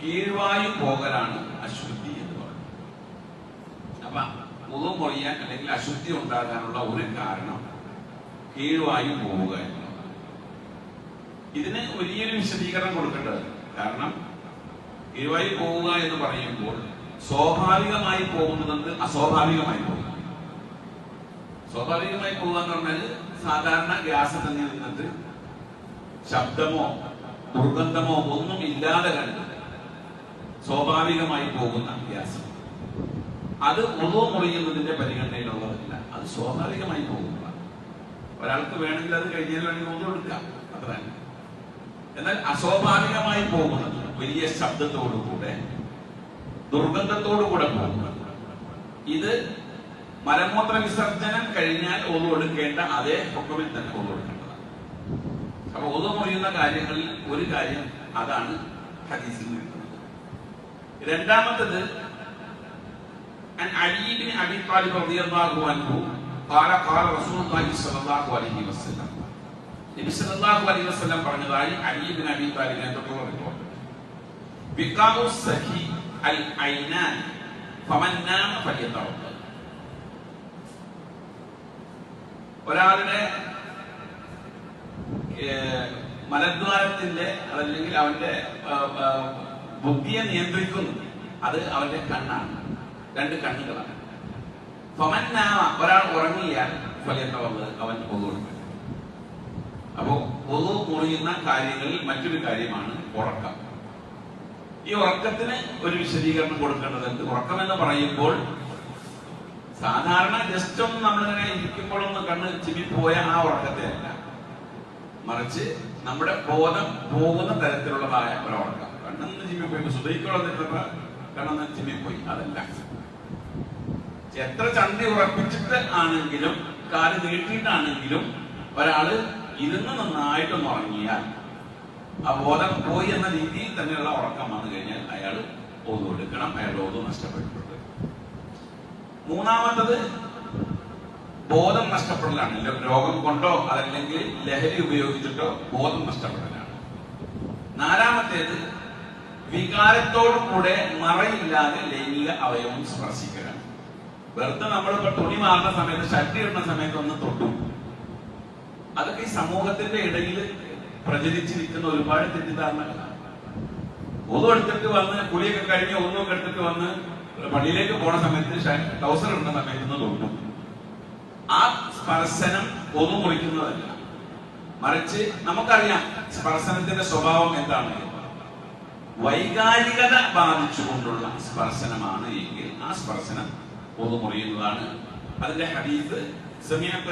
കീഴ്വായു പോകലാണ് അശുദ്ധി എന്ന് പറയുന്നത്. അപ്പൊ മുഖം പൊഴിയാൻ അല്ലെങ്കിൽ അശുദ്ധി ഉണ്ടാകാനുള്ള ഒരു കാരണം കീഴ്വായു പോവുക എന്നുള്ളതാണ് ഇതിന് വലിയൊരു വിശദീകരണം കൊടുക്കേണ്ടത് കാരണം കീഴ്വായു പോവുക എന്ന് പറയുമ്പോൾ സ്വാഭാവികമായി പോകുന്നത് അസ്വാഭാവികമായി പോകും. സ്വാഭാവികമായി പോവുക എന്ന് പറഞ്ഞാൽ സാധാരണ ഗ്യാസ് തന്നെ നിന്നിട്ട് ശബ്ദമോ ദുർഗന്ധമോ ഒന്നും ഇല്ലാതെ കണ്ട് സ്വാഭാവികമായി പോകുന്ന ഗ്യാസ് അത് ഉറവ് മുറിയുന്നതിന്റെ പരിഗണനയിലുള്ളതല്ല. അത് സ്വാഭാവികമായി പോകുന്നതാണ്. ഒരാൾക്ക് വേണമെങ്കിൽ അത് കഴിഞ്ഞാൽ വേണമെങ്കിൽ ഒന്നും എടുക്കാം. അത്ര എന്നാൽ അസ്വാഭാവികമായി പോകുന്നത് വലിയ ശബ്ദത്തോടുകൂടെ ദുർഗന്ധത്തോടുകൂടെ പോകുന്നത്. ഇത് മലമൂത്ര വിസർജനം കഴിഞ്ഞാൽ ഒതു എടുക്കേണ്ട അതേ ഹുക്കമിൽ തന്നെ ഒതു എടുക്കേണ്ടതാണ് അപ്പൊ ഒതു മുറിയുന്ന കാര്യങ്ങളിൽ ഒരു കാര്യം അതാണ് ഹദീസിൽ നിൽക്കുന്നത് രണ്ടാമത്തത് عن علي بن ابي طالب رضي الله عنه قال قال رسول الله صلى الله عليه وسلم നബി സല്ലല്ലാഹു അലൈഹി വസല്ലം പറഞ്ഞതായി അലി ബിൻ അബി താലിബിനെ തൊട്ടുള്ള റിപ്പോർട്ട് ബിഖാഉ സഖി അൽ ഐനാൻ ഫമൻ നാമ ഫലിയതവദ്ദ ഒരാളുടെ ഏഹ്, മലദ്വാരത്തിന്റെ അതല്ലെങ്കിൽ അവന്റെ ആ, ആ, ബുദ്ധിയെ നിയന്ത്രിക്കുന്നു. അത് അവന്റെ കണ്ണാണ്. രണ്ട് കണ്ണുകളാണ്. ഫമൻ ഒരാൾ ഉറങ്ങിയാൽ ഫലിയതവദ്ദ അവൻ ഒതുകൊടുക്കും അപ്പോ പൊതു മുറിയുന്ന കാര്യങ്ങളിൽ മറ്റൊരു കാര്യമാണ് ഉറക്കം. ഈ ഉറക്കത്തിന് ഒരു വിശദീകരണം കൊടുക്കേണ്ടതുണ്ട് ഉറക്കം എന്ന് പറയുമ്പോൾ സാധാരണ ജസ്റ്റ് ഒന്ന് നമ്മളിങ്ങനെ ഇരിക്കുമ്പോഴൊന്ന് കണ്ണ് ചിമ്മിപ്പോയ ആ ഉറക്കത്തെ അല്ല. മറിച്ച് നമ്മുടെ ബോധം പോകുന്ന തരത്തിലുള്ളതായ ഒരു ഉറക്കം കണ്ണൊന്ന് പോയി സുധൈക്കോളം കണ്ണെന്ന് ജിമ്മി ചിമ്മിപ്പോയി അതല്ല. എത്ര ചണ്ടി ഉറപ്പിച്ചിട്ട് ആണെങ്കിലും കാൽ നീട്ടിയിട്ടാണെങ്കിലും ഒരാൾ ഇരുന്ന് നന്നായിട്ടൊന്ന് ഉറങ്ങിയാൽ ആ ബോധം പോയി എന്ന രീതിയിൽ തന്നെയുള്ള ഉറക്കം വന്നു കഴിഞ്ഞാൽ അയാൾ ഓതു എടുക്കണം അയാളുടെ ഓതു നഷ്ടപ്പെട്ടിട്ടുണ്ട്. മൂന്നാമത്തത് ബോധം നഷ്ടപ്പെടലാണ്. രോഗം കൊണ്ടോ അതല്ലെങ്കിൽ ലഹരി ഉപയോഗിച്ചിട്ടോ ബോധം നഷ്ടപ്പെടലാണ്. നാലാമത്തേത് വികാരത്തോടു കൂടെ മറയില്ലാതെ ലൈംഗിക അവയവം സ്പർശിക്കുക വെറുതെ നമ്മളിപ്പോ തുണി മാറുന്ന സമയത്ത് ഷട്ടി ഇടുന്ന സമയത്ത് ഒന്ന് തൊട്ടു അതൊക്കെ ഈ സമൂഹത്തിന്റെ ഇടയിൽ പ്രചരിച്ചു നിൽക്കുന്ന ഒരുപാട് തെറ്റിദ്ധാരണകളാണ്. ഒന്നും എടുത്തിട്ട് വന്ന് കുളിയൊക്കെ കഴിഞ്ഞ് ഒന്നൊക്കെ എടുത്തിട്ട് വന്ന് പള്ളിയിലേക്ക് പോണ സമയത്ത് ടൗസർ ഇടുന്ന സമയത്ത് ഒന്ന് തൊട്ടു ആ സ്പർശനം ഒന്നു മുറിക്കുന്നതല്ല. മറിച്ച് നമുക്കറിയാം സ്പർശനത്തിന്റെ സ്വഭാവം എന്താണ്. വൈകാരികത ബാധിച്ചുകൊണ്ടുള്ള സ്പർശനമാണ് എങ്കിൽ ആ സ്പർശനം പൊതുമുറിയുന്നതാണ്. മുറിയുന്നതാണ് അതിന്റെ ഹദീസ് സമീപ